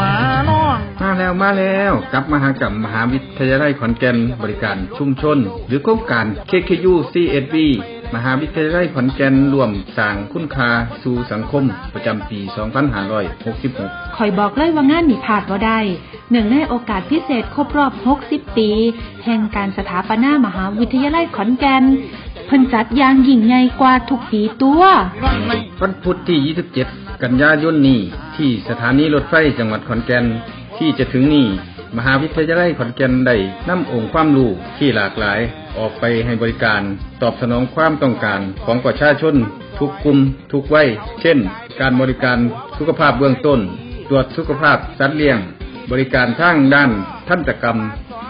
มาน้องมาแล้วมาแล้วกับมหากรรมมหาวิทยาลัยขอนแก่นบริการชุมชน หรือโครงการ KKU CSV มหาวิทยาลัยขอนแก่นร่วมสร้างคุณค่าสู่สังคม ประจำปี 2566คอยบอกเลยว่างานนี้พลาดบ่ได้เนื่องในโอกาสพิเศษครบรอบ 60 ปี แห่งการสถาปนามหาวิทยาลัยขอนแก่นเพิ่นจัดยางยิ่งใหญ่กว่าทุกปีตัววันพุธที่ 27 กันยายนนี้ ที่สถานีรถไฟจังหวัดขอนแก่นที่จะถึงนี้มหาวิทยาลัยขอนแก่นได้นำองค์ความรู้ที่หลากหลาย ออกไปให้บริการ ตอบสนองความต้องการของประชาชน ทุกกลุ่มทุกวัยเช่น การบริการสุขภาพเบื้องต้น ตรวจสุขภาพสัตว์เลี้ยง บริการทางด้านทันตกรรม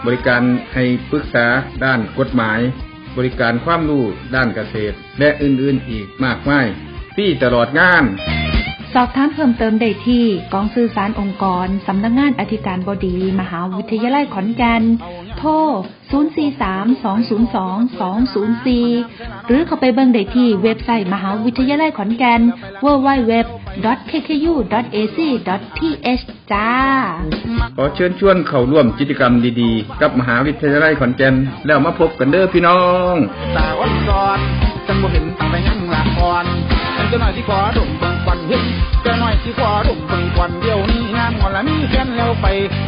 บริการให้ปรึกษาด้านกฎหมาย บริการความรู้ด้านเกษตร และอื่นๆอีกมากมายที่ตลอดงาน สอบถามเพิ่มเติมได้ที่กองสื่อสารองค์กร สำนักงงานอธิการบดี มหาวิทยาลัยขอนแก่น โทร 043-202-204 หรือเข้าไปเบิ่งได้ที่เว็บไซต์มหาวิทยาลัยขอนแก่น www.kku.ac.th จ้า ขอเชิญชวนเข้าร่วมกิจกรรมดีๆ กับมหาวิทยาลัยขอนแก่น แล้วมาพบกันเด้อพี่น้องตาวันก่อนจังบ่เห็นตั้งแต่ยังละอ่อนจังจะหน่อยที่ขอดมเบิ่งค วันเห็นจะหน่อยที่ขอดมเบิ่งควันเดี๋ยวนี้งานหมดละมีแฟนแล้วไป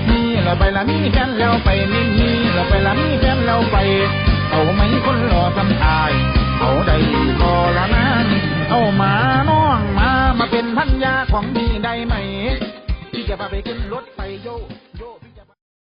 มีแล้วไปละมีแฟนแล้วไปมีมีแล้วไปละมีแฟนแล้วไปเอาไหมคนหล่อทำอายเอาได้พอละนั้นเอามาน้องมามาเป็นพันยาของพี่ได้ไหม ที่จะพาไปขึ้นรถไปโย